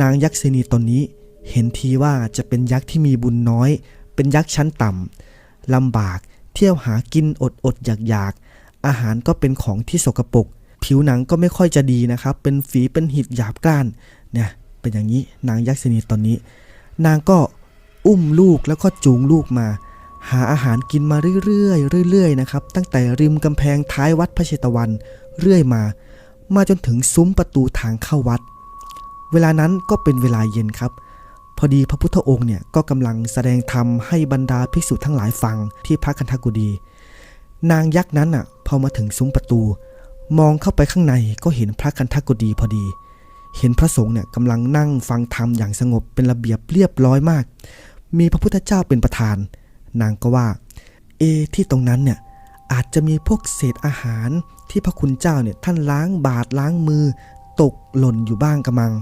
นางยักษินีตนนี้เห็นทีว่าจะเป็นยักษ์ที่มีบุญน้อย เป็นยักษ์ชั้นต่ำลำบาก เที่ยวหากินอดอดอยากอยากอาหารก็เป็นของที่สกปรกผิวหนังก็ไม่ค่อยจะดีนะครับ เป็นฝีเป็นหิดหยาบกร้านเนี่ยเป็นอย่างนี้นางยักษินีตอนนี้ นางก็อุ้มลูกแล้วก็จูงลูกมา หาอาหารกินมาเรื่อยๆเรื่อยๆนะครับ ตั้งแต่ริมกำแพงท้ายวัดพระเชตวัน เรื่อยมา มาจนถึงซุ้มประตูทางเข้าวัด เวลานั้นก็เป็นเวลาเย็นครับ พอดีพระพุทธองค์เนี่ยก็กำลังแสดงธรรมให้บรรดาภิกษุทั้งหลายฟังที่พระคันธกุฎีนางยักษ์นั้นอะพอมาถึงซุ้มประตู มองเข้าไปข้างในก็เห็นพระคันธกุฎีพอดี เห็นพระสงฆ์เนี่ยกำลังนั่งฟังธรรมอย่างสงบเป็นระเบียบเรียบร้อยมาก มีพระพุทธเจ้าเป็นประธาน นางก็ว่า เอที่ตรงนั้นเนี่ยอาจจะมีพวกเศษอาหารที่พระคุณเจ้าเนี่ยท่านล้างบาตรล้างมือ ตกหล่นอยู่บ้างกระมัง